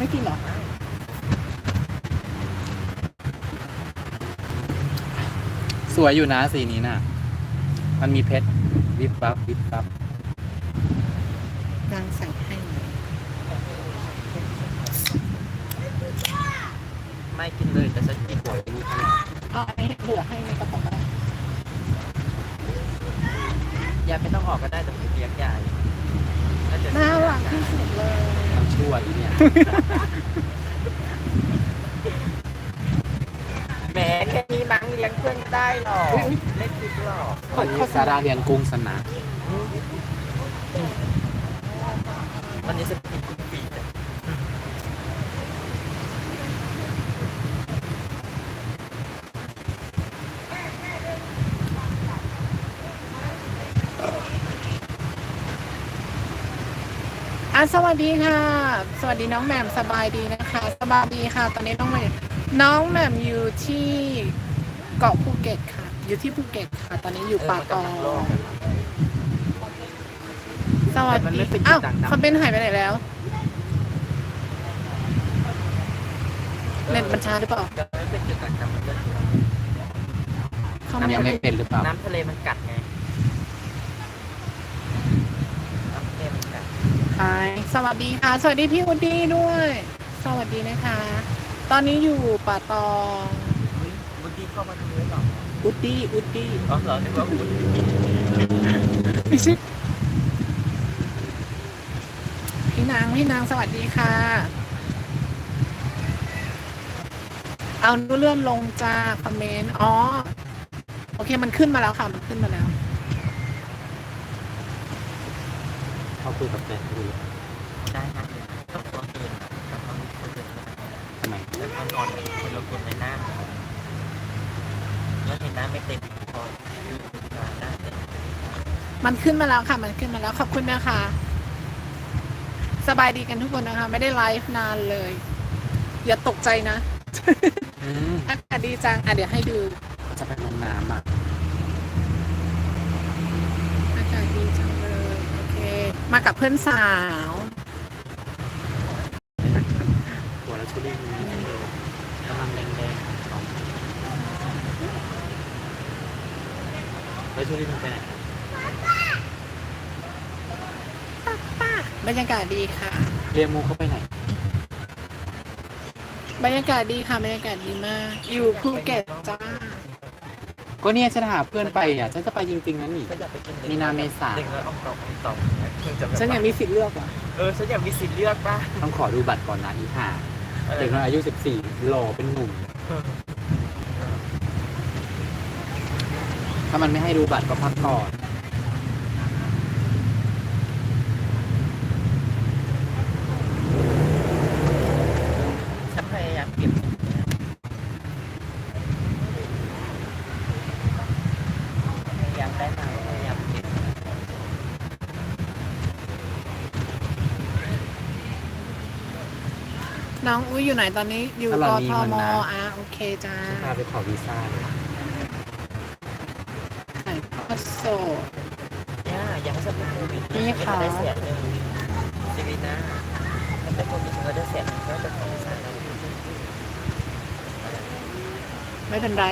ไม่กินเหรอสวยอยู่นะสีนี้น่ะ มันมีเพชรวิบวับวิบวับนางใส่ให้ไม่กินเลยแต่ฉันกินหัวนี่ขนาดเอาอันนี้เหลือให้ในกระป๋องก็ได้ยายไม่ต้องออกก็ได้แต่ผมเลี้ยงยายแล้วเดี๋ยวน่ารักที่สุดเลย ทำชั่ วอีเนี่ย แหมแค่นี้มั้งเลี้ยงเพื่อนได้หรอเล่นคิดหรอวันนี้ซาร่าเรียนกุ้งสนะวันนี้จะกินทุกปีเลย อะสวัสดีค่ะ สวัสดีน้องแหม่มสบายดีนะคะ สบายดีค่ะ ตอนนี้น้องแหม่มน้องแหม่มอยู่ที่เกาะภูเก็ตค่ะ อยู่ที่ภูเก็ตค่ะ ตอนนี้อยู่ป่าตองสวัสดีอ้าวคอมเมนต์หายไปไหนแล้วเน็ตมันช้าหรือเปล่าจะไม่เป็นจุดต่างๆมันก็คอมน้ำเมยันงต์ไม่เป็นหรือเปล่าน้ำทะเลมันกัดไงน้ำทะเลมันกัด หาย สวัสดีค่ะ สวัสดีพี่อุดดี้ด้วย สวัสดีนะคะ ตอนนี้อยู่ป่าตองอุ๊ยบุดดี้เข้ามาดูด้วยหรออุดดี้อุดดี้อ๋อเหรอนึกว่าบุดดี้ไม่ใช่พี่นางพี่นางสวัสดีค่ะ เอานูเลื่อนลงจากคอมเมนต์ อ๋อ โอเคมันขึ้นมาแล้วค่ะ มันขึ้นมาแล้ว เขาคุยกับแฟนดูได้นะต้องตัวเกินต้องตัวเกินทำไมแล้วก็นอนคนละคนในหน้าแล้วเห็นหน้าไม่เต็มพอหน้าเต็มมันขึ้นมาแล้วค่ะ มันขึ้นมาแล้วขอบคุณนะคะ สบายดีกันทุกคนนะคะ ไม่ได้ไลฟ์นานเลย อย่าตกใจนะอืมอากาศดีจังอะเดี๋ยวให้ดู จะไปลงน้ำอะ อากาศดีจังเลย โอเค มากับเพื่อนสาว หัวแล้วชุดนี้กำลังแดงๆสองแล้วชุดนี้มันไปไหนบรรยากาศดีค่ะ เรียนมูเขาไปไหน บรรยากาศดีค่ะ บรรยากาศดีมาก อยู่ภูเก็ตจ้า ก็เนี่ยฉันหาเพื่อนไปอะฉันจะไปจริงๆนะนี่ก็อยากไปกินมีนาเมษา เด็กแล้วอองตองอองตองจะแบบฉันอยากมีสิทธิ์เลือกอะเออฉันอยากมีสิทธิ์เลือกป่ะต้องขอดูบัตรก่อนนะอีห่าเด็กน้อยอายุ 14 หล่อเป็นหนุ่ม ถ้ามันไม่ให้ดูบัตรก็พักก่อนฉันพยายามเก็บพยายามได้มาก็พยายามเก็บ น้องอุ้ยอยู่ไหนตอนนี้ อยู่ตกลาดทนี้มันมนะอะโอเคจ้าฉันพาไปขอวีซ่าเลยไข่ทอดโซดย่าอยากให้ฉันเป็นโควิดนี่ค่ะได้แสนหนึ่งชีวิตหน้าถ้าเป็นโควิดฉันก็ได้แสนหนึ่งก็จะขอสายเราไม่เป็นไร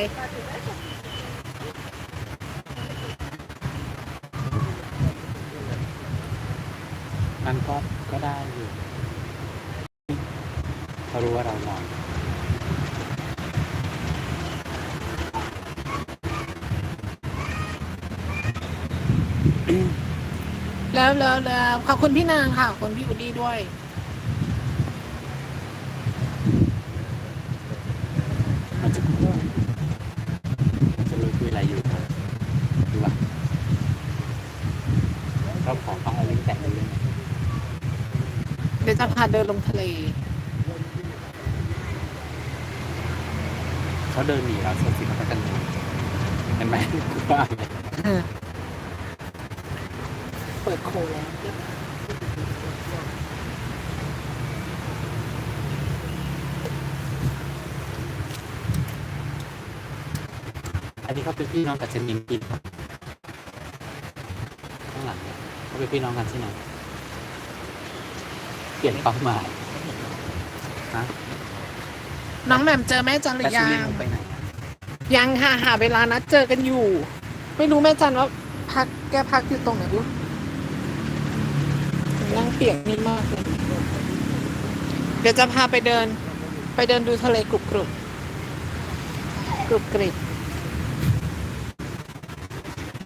มันก็ก็ได้อยู่ เขารู้ว่าเรานอนแล้วแล้วแล้วขอบคุณพี่นางค่ะขอบคุณพี่อุดดี้ด้วย มันจะพูดจะรู้คุยอะไรอยู่ดูว่าเราขอฟังอะไรแต่งเรื่องเดี๋ยวจะพาเดินลงทะเล เขาเดินหนีเราเชื่อสิเขาจะหนีเห็นไหมคือว่าเปิดโคแล้วอันนี้เขาเป็นพี่น้องกับเจนนินกินครับข้างหลังเนี่ยเขาเป็นพี่น้องกันใช่ไหมเปลี่ยนเป้าหมายฮะ น้องแหม่มเจอแม่จันหรืแต่อชียัวิตงหนูไปไหนยังค่ะหาเวลานัดเจอกันอยู่ ไม่รู้แม่จันว่าพักแกพักอยู่ตรงไหนดูนั่งเปียกนี่มากเลยเดี๋ยวจะพาไปเดิน ไปเดินดูทะเลกรุบกรุบกรุบกริบ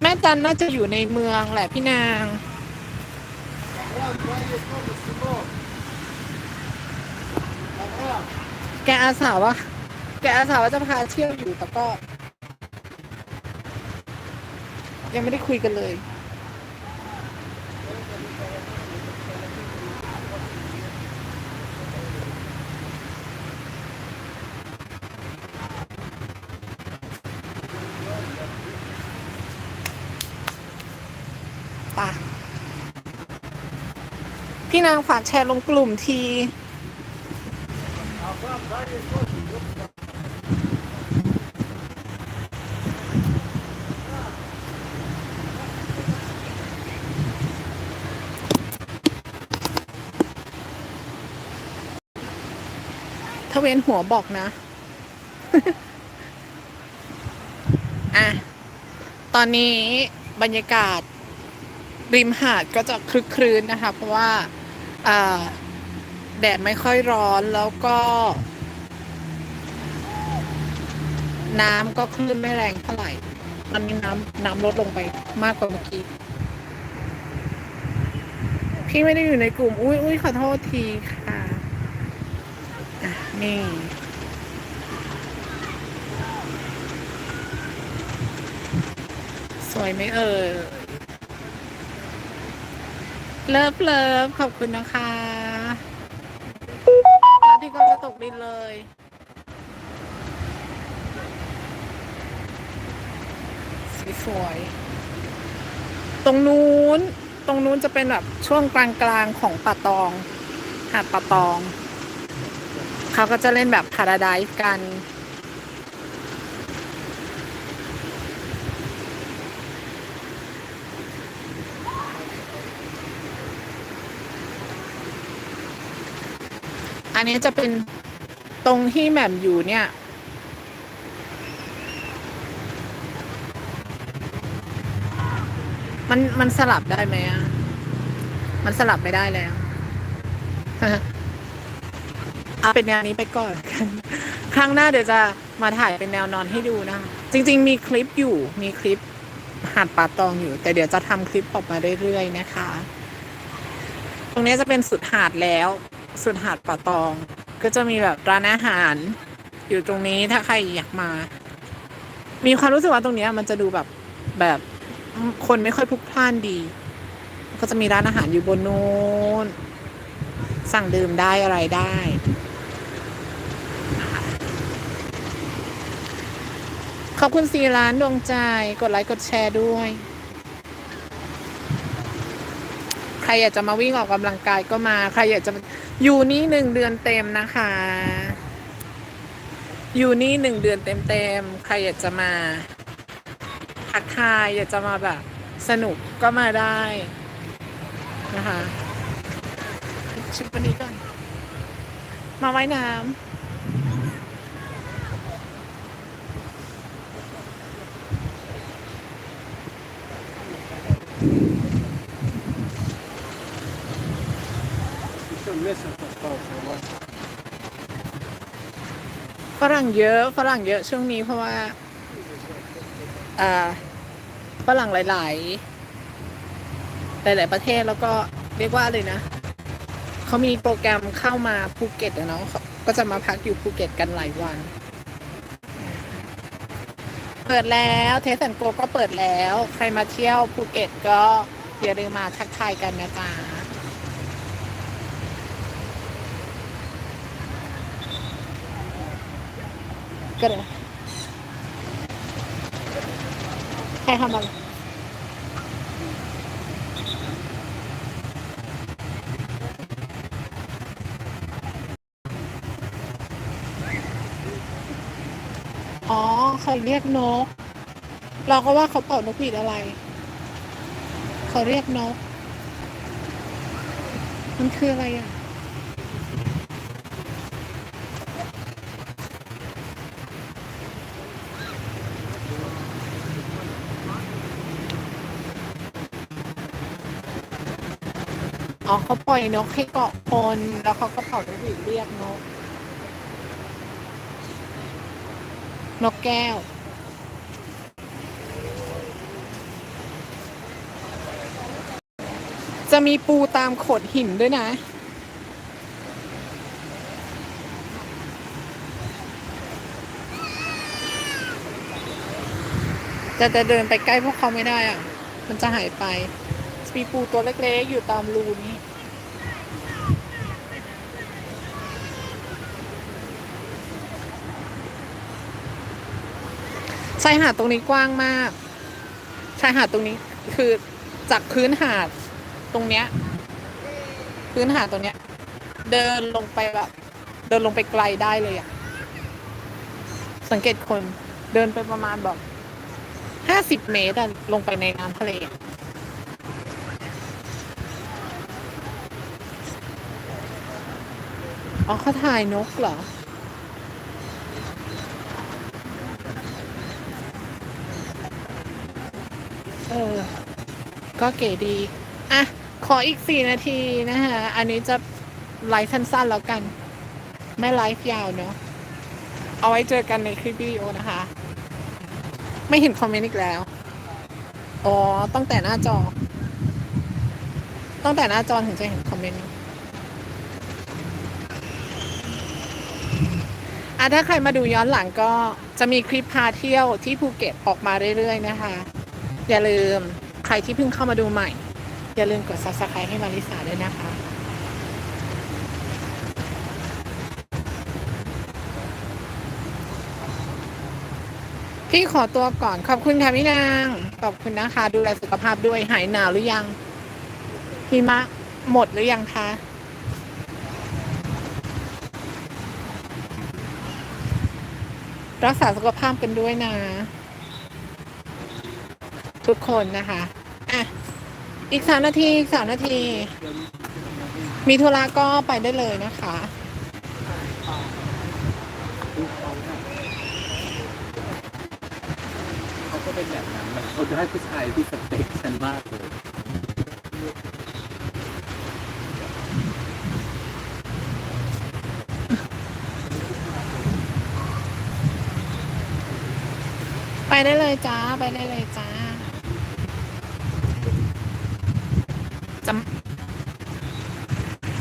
แม่จันน่าจะอยู่ในเมืองแหละพี่นาง แกอาสาว่าแกอาสาว่าจะพาเที่ยวอยู่แต่ก็ ยังไม่ได้คุยกันเลยปะพี่นางฝากแชร์ลงกลุ่มที ถ้าเว้นหัวบอกนะ อะ ตอนนี้บรรยากาศ ริมหาดก็จะคลึกครื้นนะคะ เพราะว่าแดดไม่ค่อยร้อนแล้วก็ น้ำก็คลื่นไม่แรงเท่าไหร่ตอนนี้น้ำน้ำลดลงไปมากกว่าเมื่อกี้ พี่ไม่ได้อยู่ในกลุ่ม อุ้ยอุ้ยขอโทษทีค่ะอะนี่สวยไหมเอ่ยเลิฟเลิฟขอบคุณนะคะพระอาที่ก็จะตกดินเลย สีสวยตรงนู้น ตรงนู้นจะเป็นแบบช่วงกลางๆของป่าตอง หาดป่าตอง เขาก็จะเล่นแบบพาราไดฟ์กัน อันนี้จะเป็นตรงที่แหม่มอยู่เนี่ย มันมันสลับได้ไหมอะ มันสลับไม่ได้แล้วเอาเป็นแนวนี้ไปก่อนกัน ครั้งหน้าเดี๋ยวจะมาถ่ายเป็นแนวนอนให้ดูนะจริง ๆ มีคลิปอยู่ มีคลิปหาดป่าตองอยู่ แต่เดี๋ยวจะทำคลิปออกมาเรื่อยๆนะคะ ตรงนี้จะเป็นสุดหาดแล้ว สุดหาดป่าตอง ก็จะมีแบบร้านอาหาร อยู่ตรงนี้ถ้าใครอยากมา มีความรู้สึกว่าตรงนี้มันจะดูแบบแบบ คนไม่ค่อยพลุกพล่านดี ก็จะมีร้านอาหารอยู่บนนู้น สั่งดื่มได้อะไรได้ขอบคุณสี่ล้านดวงใจ กดไลค์กดแชร์ด้วย ใครอยากจะมาวิ่งออกกำลังกายก็มา ใครอยากจะอยู่นี่หนึ่งเดือนเต็มนะคะ อยู่นี่หนึ่งเดือนเต็มเต็มๆใครอยากจะมา ทักทายอยากจะมาแบบสนุกก็มาได้นะคะชุดวันนี้ก่อนมาไว้น้ำฝรั่งเยอะฝรั่งเยอะช่วงนี้เพราะว่าอ่า ฝรั่งหลาย ๆ หลาย ๆ ประเทศแล้วก็เรียกว่าเลยนะเขามีโปรแกรมเข้ามาภูเก็ตอะเนาะเขาก็จะมาพักอยู่ภูเก็ตกันหลายวัน เปิดแล้วเทสันโกก็เปิดแล้ว ใครมาเที่ยวภูเก็ตก็อย่าลืมมาทักทายกันนะจ๊ะก็เลย ใครทำอะไรอ๋อเขาเรียกนก เราก็ว่าเขาเป่านกหวีดอะไร เขาเรียกนก มันคืออะไรอะ อ๋อเขาปล่อยนกให้เกาะคนแล้วเขาก็เป่านกหวีดเรียกนก นกแก้ว จะมีปูตามโขดหินด้วยนะจะจะเดินไปใกล้พวกเขาไม่ได้อะ มันจะหายไป มีปูตัวเล็กๆ อยู่ตามรูนี้ชายหาดตรงนี้กว้างมาก ชายหาดตรงนี้คือจากพื้นหาดตรงเนี้ย พื้นหาดตรงเนี้ย เดินลงไปแบบเดินลงไปไกลได้เลยอะสังเกตคนเดินไปประมาณแบบห้าสิบเมตรอะลงไปในน้ำทะเล อ๋อเขาถ่ายนกเหรอ เออ ก็เก๋ดี อะ ขออีกสี่นาทีนะคะ อันนี้จะไลฟ์สั้นๆแล้วกัน ไม่ไลฟ์ยาวเนาะ เอาไว้เจอกันในคลิปวิดีโอนะคะ ไม่เห็นคอมเมนต์อีกแล้ว อ๋อ ตั้งแต่หน้าจอ ตั้งแต่หน้าจอถึงจะเห็นคอมเมนต์ อะถ้าใครมาดูย้อนหลังก็จะมีคลิปพาเที่ยวที่ภูเก็ตออกมาเรื่อยๆนะคะ อย่าลืมใครที่เพิ่งเข้ามาดูใหม่ อย่าลืมกด subscribe ให้มาริสาด้วยนะคะ พี่ขอตัวก่อนขอบคุณค่ะพี่นาง ขอบคุณนะคะ ดูแลสุขภาพด้วยหายหนาวหรือยังหิมะหมดหรือยังคะ รักษาสุขภาพกันด้วยนะ ทุกคนนะคะ อะ อีกสามนาทีอีกสามนาที มีธุระก็ไปได้เลยนะคะเขาก็เป็นแบบนั้นเขาจะให้ผู้ชายที่สเปคฉันมากเลย ไปได้เลยจ้า ไปได้เลยจ้าจะ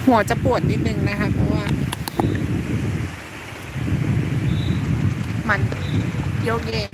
หัวจะปวดนิดนึงนะคะเพราะว่า มันโยกเยก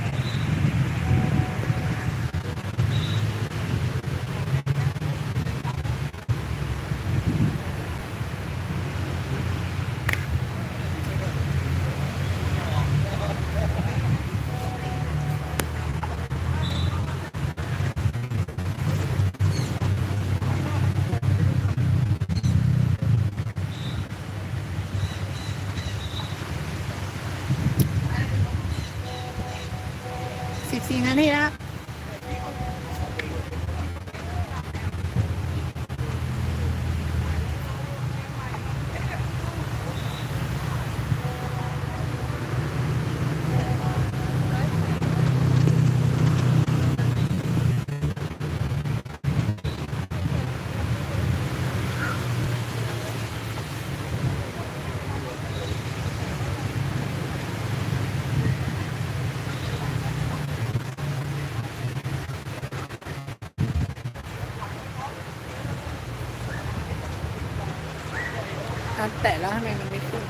แตะแล้วทำไมมันไม่ขึ้น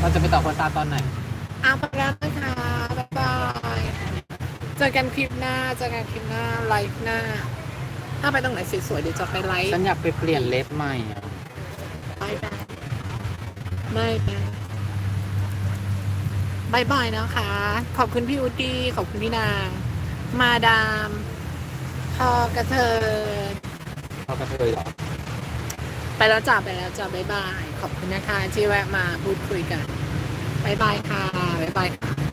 เราจะไปต่อคนตาตอนไหน เอาไปแล้วนะคะบ๊ายบาย เจอกันคลิปหน้า เจอกันคลิปหน้า ไลฟ์หน้า ถ้าไปตรงไหนสวยๆเดี๋ยวจะไปไลฟ์ ฉันอยากไปเปลี่ยนเล็บใหม่อะบายบาย บายบายบายบายนะคะ ขอบคุณพี่อุดีขอบคุณพี่นาง มาดามพอกระเทินเขากระเทยเหรอไปแล้วจ้าไปแล้วจ้าบายบาย ขอบคุณนะคะ ที่แวะมาพูดคุยกันบายบายค่ะบายบายค่ะ